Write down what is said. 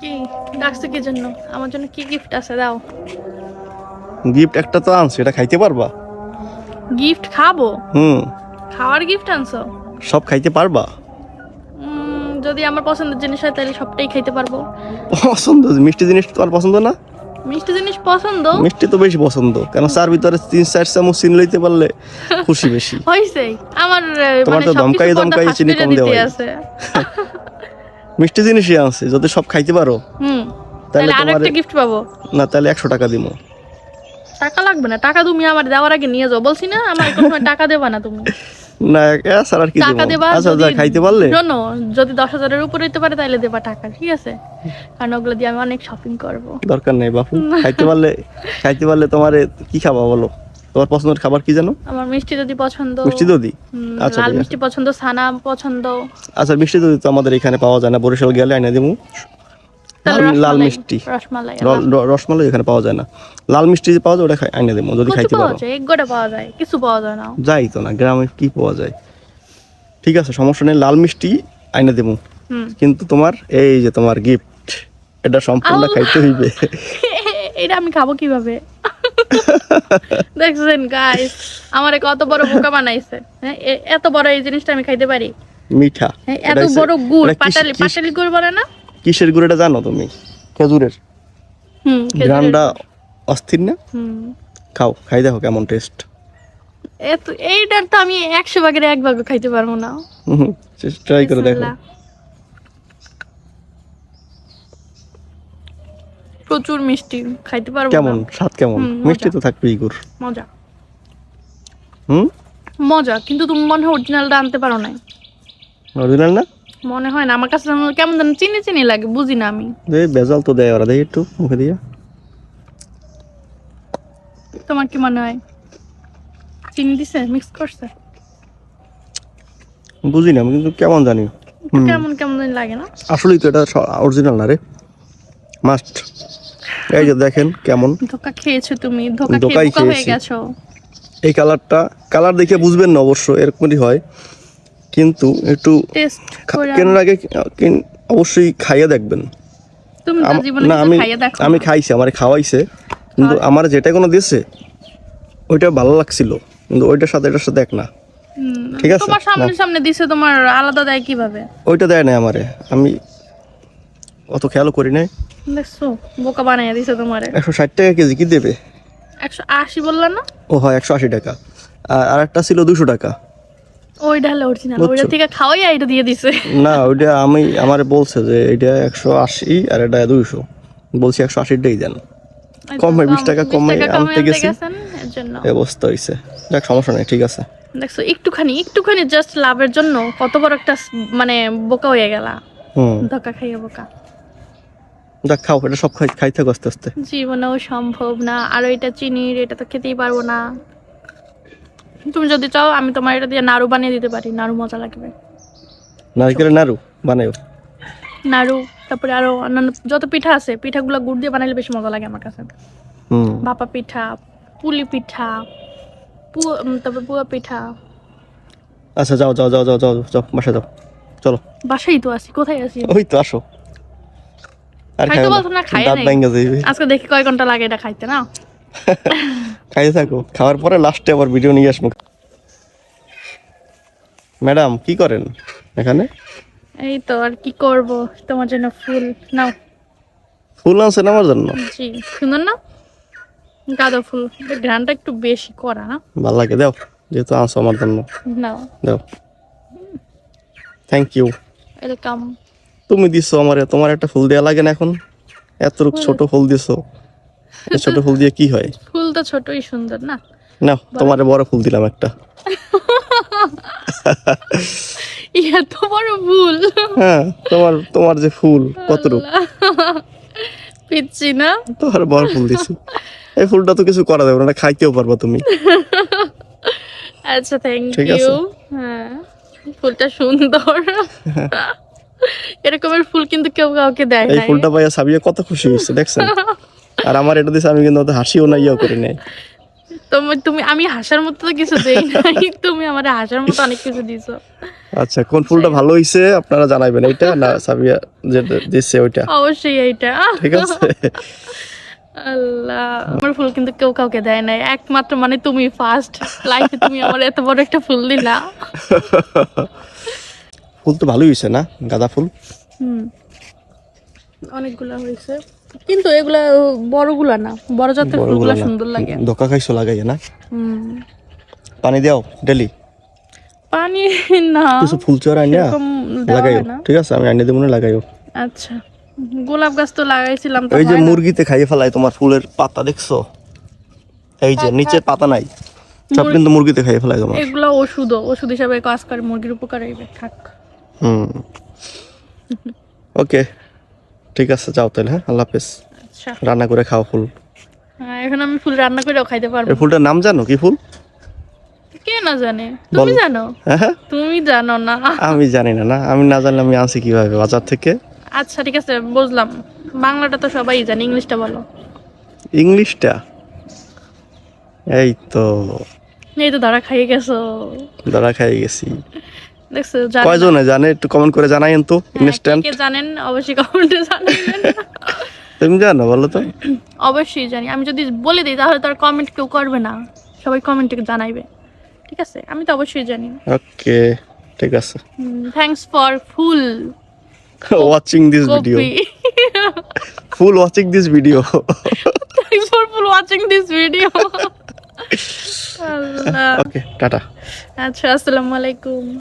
কি ডাকছো কি জন্য? আমার জন্য কি গিফট আছে? দাও। গিফট একটা তো আনছি এটা খাইতে পারবা? গিফট খাব? হুম। খাওয়ার গিফট আনছো? সব খাইতে পারবা? যদি আমার পছন্দের জিনিস হয় তাহলে সবটাই খাইতে পারব। পছন্দ? মিষ্টি জিনিস তোমার পছন্দ না? মিষ্টি জিনিস পছন্দ? মিষ্টি তো বেশি পছন্দ কেন চার ভিতরে তিন চার চামচ চিনি লইতে পারলে খুশি বেশি। হয়েছে আমার তোমার মানে তো দমকাই দমকাই চিনি কম দেওয়া আছে। মিষ্টি জিনিসই আনছি যদি সব খাইতে পারো হুম। তাহলে আর একটা গিফট পাবো। না তাহলে একশো টাকা দিব টাকা লাগবে না টাকা তুমি আমার দেওয়ার আগে নিয়ে যাও। বলছি না আমার কোনো টাকা দেবা না তুমি। না স্যার আর কি টাকা দেবা আচ্ছা যা খাইতে পারলে? শোনো যদি দশ হাজারের উপরে হইতে পারে তাহলে দেবা টাকা ঠিক আছে? কারণ ওগুলো দিয়ে আমি অনেক শপিং করব। দরকার নেই বাপু খাইতে পারলে খাইতে পারলে তোমার কি খাবা বলো? তোমার পছন্দের খাবার কি জানো? আমার মিষ্টি যদি পছন্দ। মিষ্টি দধি? আচ্ছা, লাল মিষ্টি পছন্দ সানা পছন্দ। আচ্ছা মিষ্টি দধি তো আমাদের এখানে পাওয়া যায় না। বরিশাল গেলে আইনা দেবো লাল- মিষ্টি। রসমালাই এখানে পাওয়া যায় না। লাল মিষ্টি যে পাওয়া যায় ওটা আইনা দেবো যদি খাইতে পাওয়া পারো। যায় এক গোটা পাওয়া যায় কিছু পাওয়া যায় না। যাই তো না গ্রামে কি পাওয়া যায়? ঠিক আছে সমস্যা নেই। লাল মিষ্টি আইনা দেবো কিন্তু তোমার এই যে তোমার গিফট এটা সম্পূর্ণ খাইতে হইবে। এটা আমি খাব কীভাবে? দেখছেন গাইস আমারে কত বড় বোকা বানাইছে। হ্যাঁ এত বড় এই জিনিসটা আমি খাইতে পারি। মিঠা। হ্যাঁ, এত বড় গুড় পাটালি পাটালি গুড় বলে না? কিসের গুড় এটা জানো তুমি? খেজুরের। হুম গ্রানটা অস্থির না? হুম। খাও খাই দেখো কেমন টেস্ট এত এইটার তো আমি একশো ভাগের এক ভাগও খাইতে পারব না। ট্রাই করে দেখো। প্রচুর মিষ্টি খাইতে পারব কেমন? স্বাদ কেমন? মিষ্টি তো থাকবেই গুড়। মজা। হুম? মজা কিন্তু তুমি মনে হয় অরিজিনালটা আনতে পারো না অরিজিনাল না? মনে হয় না আমার কাছে কেমন যেন চিনি চিনি লাগে বুঝি না আমি। বেজাল তো দেয় ওরা দেখি একটু মুখে দিয়ে। তোমার কি মনে হয়? চিনি দিছে মিক্স করছে? বুঝি না আমি কিন্তু কেমন জানি। কেমন কেমন জানি লাগে না। আসলেই তো এটা অরিজিনাল না রে। মাস্ট এই যে দেখেন কেমন। ধোকা খেয়েছো তুমি ধোকা খেয়ে বোকা হয়ে গেছো। এই কালারটা কালার দেখে বুঝবেন না অবশ্য এরকমই হয়। কিন্তু একটু কেনার আগে কিন- অবশ্যই খাইয়ে দেখবেন। না আমি আমি খাইছি আমার খাওয়াইছে। কিন্তু আমার যেটা কোনো দিয়েছে ওইটা ভালো লাগছিল। কিন্তু ওইটার সাথে এটার সাথে এক না। ঠিক আছে? তোমার সামনে সামনে দিছে তোমার আলাদা দেয় কীভাবে? ওইটা দেয় না আমারে। আমি অত খেয়ালও করি নাই। দেখছ বোকা বানাইয়া দিছে তোমারে। একশো ষাট টাকা কেজি কি দেবে? একশো আশি বললা না? ও হয় একশো আশি টাকা। আর আরেকটা ছিল দুশো টাকা। ওইটা হলো অরিজিনাল ওইটা থেকে খাওয়াই এটা দিয়ে দিছে। না ওইটা আমি আমার বলছে যে এটা একশো আশি আর এটা দুইশো বলছি একশো আশিটাই দেন। কমে, 20 টাকা কমে আনতে গেছি। অবস্থা হয়েছে যাক সমস্যা নেই ঠিক আছে। দেখছ একটুখানি একটুখানি জাস্ট লাভের জন্য কত বড় একটা মানে বোকা হয়ে গেলা। হুম। ধোকা খাইয়ে বোকা। যাক খাও এটা সব খাই খাই থাকো আস্তে আস্তে। জীবনেও সম্ভব না আর এটা চিনির এটা তো খেতেই পারব না। তুমি যদি চাও আমি তোমার এটা দিয়ে নাড়ু বানিয়ে দিতে পারি নাড়ু মজা লাগবে। নারকেলের নাড়ু বানাও নাড়ু তারপরে আরও অন্যান্য যত পিঠা আছে পিঠাগুলো গুড় দিয়ে বানাইলে বেশি মজা লাগে আমার কাছে। হুম। ভাপা পিঠা পুলি পিঠা তারপর পুয়া পিঠা। আচ্ছা যাও যাও যাও যাও যাও যাও বাসা যাও। চলো। বাসাই তো আছি কোথায় আছি? ওই তো আসো। আর খাইতে খাইও না, খাইয়ে দাঁত ভেঙে যাইবে। আজকে দেখি কয় ঘণ্টা লাগে এটা খাইতে না খাইতে থাকো। খাওয়ার পরে লাস্টে আবার ভিডিও নিয়ে আসব। ম্যাডাম কি করেন এখানে? এই তো আর কি করব তোমার জন্য ফুল নাও। ফুল আনছেন আমার জন্য? জি সুন্দর না? গাঁদা ফুল ঘ্রাণটা একটু বেশি করা না? ভালো লাগে দাও। যেহেতু আনছো আমার জন্য। নাও। দাও। থ্যাংক ইউ ওয়েলকাম তুমি দিছো আমারে তোমার একটা ফুল দেওয়া লাগে না এখন? এত ছোট ফুল দিছো। এই ছোট ফুল দিয়ে কি হয়? ফুল তো ছোটই সুন্দর না? না তোমারে বড় ফুল দিলাম একটা। এত বড় ফুল? হ্যাঁ তোমার তোমার যে ফুল কত রূপ পিচ্ছি না? তোমার বড় ফুল দিছি। এই ফুলটা তো কিছু করা যাবে না খাইতেও পারবা তুমি। আচ্ছা থ্যাংক। ইউ হ্যাঁ ফুলটা সুন্দর। এরকমের ফুল কিন্তু কেউ কাউকে দেয় এই ফুলটা পাইয়া সাবিয়া কত খুশি হয়েছে দেখছেন? আর আমার এটা দিছে আমি কিন্তু হাসিও না ইয়েও করি নাই। তুমি তুমি আমি হাসার মতো তো কিছু দেই নাই তুমি আমার হাসার মতো অনেক কিছু দিছো। আচ্ছা কোন ফুলটা ভালো হইছে আপনারা জানাবেন এইটা না সাবিয়া যেটা দিচ্ছে ওইটা? অবশ্যই এইটা। ঠিক আছে। আল্লাহ আমার ফুল কিন্তু কেউ কাউকে দেয় নাই। একমাত্র মানে তুমি ফার্স্ট লাইফে তুমি আমার এত বড় একটা ফুল দিলা। ফুল তো ভালোই হইছে না? গাঁদা ফুল? হুম। অনেকগুলা হয়েছে। কিন্তু এগুলা বড়গুলা না। বড় জাতের ফুলগুলা সুন্দর লাগে। ধোকা খাইছো লাগাইয়া না? হুম। পানি দাও ডেলি? পানি না। কিছু ফুল চড় আইনা? লাগাইও। ঠিক আছে আমি আইনে দেবো না লাগাইও। আচ্ছা। গোলাপ গাছ তো লাগাইছিলাম তো ওই যে মুরগিতে খাইয়ে ফেলায় তোমার ফুলের পাতা দেখছ? এই যে নিচে পাতা নাই? সব কিন্তু মুরগিতে খাইয়ে ফেলায় তোমার। এগুলো ওষুধ ওষুধ হিসাবে কাজ করে মুরগির উপকার থাক। হুম। ওকে ঠিক আছে যাও তাহলে হ্যাঁ? আল্লাহ হাফেজ। আচ্ছা। রান্না করে খাও ফুল। হ্যাঁ, এখন আমি ফুল রান্না করেও খাইতে পারব। এই ফুলটার নাম জানো কি ফুল? কে না জানে? তুমি জানো? হ্যাঁ তুমি জানো না। আমি জানি না না। আমি না জানলে আমি আনছি কীভাবে বাজার থেকে? আচ্ছা ঠিক আছে বুঝলাম। বাংলাটা তো সবাই জানে ইংলিশটা বলো। ইংলিশটা? এই তো। এই তো ধরা খাইয়ে গেছো। ধরা খাই গেছি। দেখছ। কয়জনে জানে? একটু কমেন্ট করে জানাইন তো ইনস্ট্যান্ট কে জানেন অবশ্যই কমেন্টে জানাবেন। তুমি জানো বলো তো। অবশ্যই জানি। আমি যদি বলে দিই তাহলে তার কমেন্ট কেউ করবে না। সবাই কমেন্টে জানাইবে। ঠিক আছে? আমি তো অবশ্যই জানি। ওকে ঠিক আছে। Thanks for full watching this video full watching this video thanks for full watching this video okay tata আচ্ছা আসসালামু আলাইকুম।